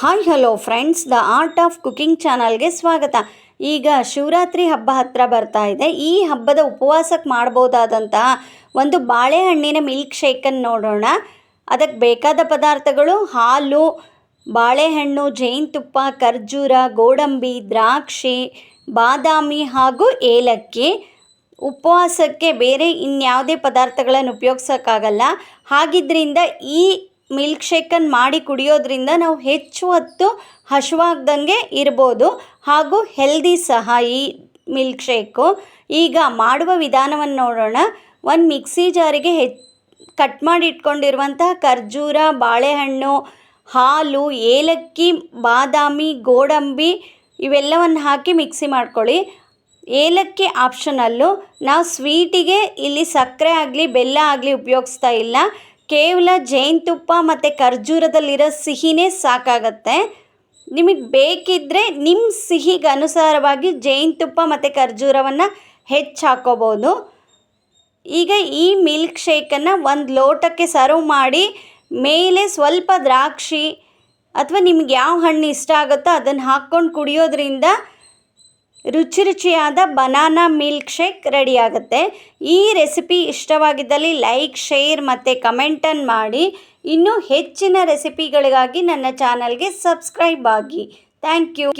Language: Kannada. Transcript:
Hi hello friends the art of cooking ಚಾನಲ್ಗೆ ಸ್ವಾಗತ. ಈಗ ಶಿವರಾತ್ರಿ ಹಬ್ಬ ಹತ್ರ ಬರ್ತಾ ಇದೆ. ಈ ಹಬ್ಬದ ಉಪವಾಸಕ್ಕೆ ಮಾಡ್ಬೋದಾದಂತಹ ಒಂದು ಬಾಳೆಹಣ್ಣಿನ ಮಿಲ್ಕ್ ಶೇಕನ್ನು ನೋಡೋಣ. ಅದಕ್ಕೆ ಬೇಕಾದ ಪದಾರ್ಥಗಳು ಹಾಲು, ಬಾಳೆಹಣ್ಣು, ಜೇನುತುಪ್ಪ, ಖರ್ಜೂರ, ಗೋಡಂಬಿ, ದ್ರಾಕ್ಷಿ, ಬಾದಾಮಿ ಹಾಗೂ ಏಲಕ್ಕಿ. ಉಪವಾಸಕ್ಕೆ ಬೇರೆ ಇನ್ಯಾವುದೇ ಪದಾರ್ಥಗಳನ್ನು ಉಪಯೋಗಿಸೋಕ್ಕಾಗಲ್ಲ. ಹಾಗಿದ್ರಿಂದ ಈ ಮಿಲ್ಕ್ ಶೇಕನ್ನು ಮಾಡಿ ಕುಡಿಯೋದ್ರಿಂದ ನಾವು ಹೆಚ್ಚು ಹೊತ್ತು ಹಸಿವಾಗ್ದಂಗೆ ಇರ್ಬೋದು. ಹಾಗೂ ಹೆಲ್ದಿ ಸಹ ಈ ಮಿಲ್ಕ್ ಶೇಕು ಈಗ ಮಾಡುವ ವಿಧಾನವನ್ನು ನೋಡೋಣ. ಒಂದು ಮಿಕ್ಸಿ ಜಾರಿಗೆ ಹೆ ಕಟ್ ಮಾಡಿ ಇಟ್ಕೊಂಡಿರುವಂತಹ ಖರ್ಜೂರ, ಬಾಳೆಹಣ್ಣು, ಹಾಲು, ಏಲಕ್ಕಿ, ಬಾದಾಮಿ, ಗೋಡಂಬಿ ಇವೆಲ್ಲವನ್ನು ಹಾಕಿ ಮಿಕ್ಸಿ ಮಾಡ್ಕೊಳ್ಳಿ. ಏಲಕ್ಕಿ ಆಪ್ಷನಲ್ಲು ನಾವು ಸ್ವೀಟಿಗೆ ಇಲ್ಲಿ ಸಕ್ಕರೆ ಆಗಲಿ, ಬೆಲ್ಲ ಆಗಲಿ ಉಪಯೋಗಿಸ್ತಾ ಇಲ್ಲ. ಕೇವಲ ಜೇನುತುಪ್ಪ ಮತ್ತು ಖರ್ಜೂರದಲ್ಲಿರೋ ಸಿಹಿನೇ ಸಾಕಾಗತ್ತೆ. ನಿಮಗೆ ಬೇಕಿದ್ದರೆ ನಿಮ್ಮ ಸಿಹಿಗೆ ಅನುಸಾರವಾಗಿ ಜೇನುತುಪ್ಪ ಮತ್ತು ಖರ್ಜೂರವನ್ನು ಹೆಚ್ಚು ಹಾಕೋಬೋದು ಈಗ ಈ ಮಿಲ್ಕ್ ಶೇಕನ್ನು ಒಂದು ಲೋಟಕ್ಕೆ ಸರ್ವ್ ಮಾಡಿ, ಮೇಲೆ ಸ್ವಲ್ಪ ದ್ರಾಕ್ಷಿ ಅಥವಾ ನಿಮ್ಗೆ ಯಾವ ಹಣ್ಣು ಇಷ್ಟ ಆಗುತ್ತೋ ಅದನ್ನು ಹಾಕ್ಕೊಂಡು ಕುಡಿಯೋದ್ರಿಂದ ರುಚಿ ರುಚಿಯಾದ ಬನಾನಾ ಮಿಲ್ಕ್ ಶೇಕ್ ರೆಡಿ ಆಗುತ್ತೆ. ಈ ರೆಸಿಪಿ ಇಷ್ಟವಾಗಿದ್ದಲ್ಲಿ ಲೈಕ್ ಶೇರ್ ಮತ್ತು ಕಮೆಂಟನ್ನು ಮಾಡಿ. ಇನ್ನೂ ಹೆಚ್ಚಿನ ರೆಸಿಪಿಗಳಿಗಾಗಿ ನನ್ನ ಚಾನಲ್ಗೆ ಸಬ್ಸ್ಕ್ರೈಬ್ ಆಗಿ. Thank you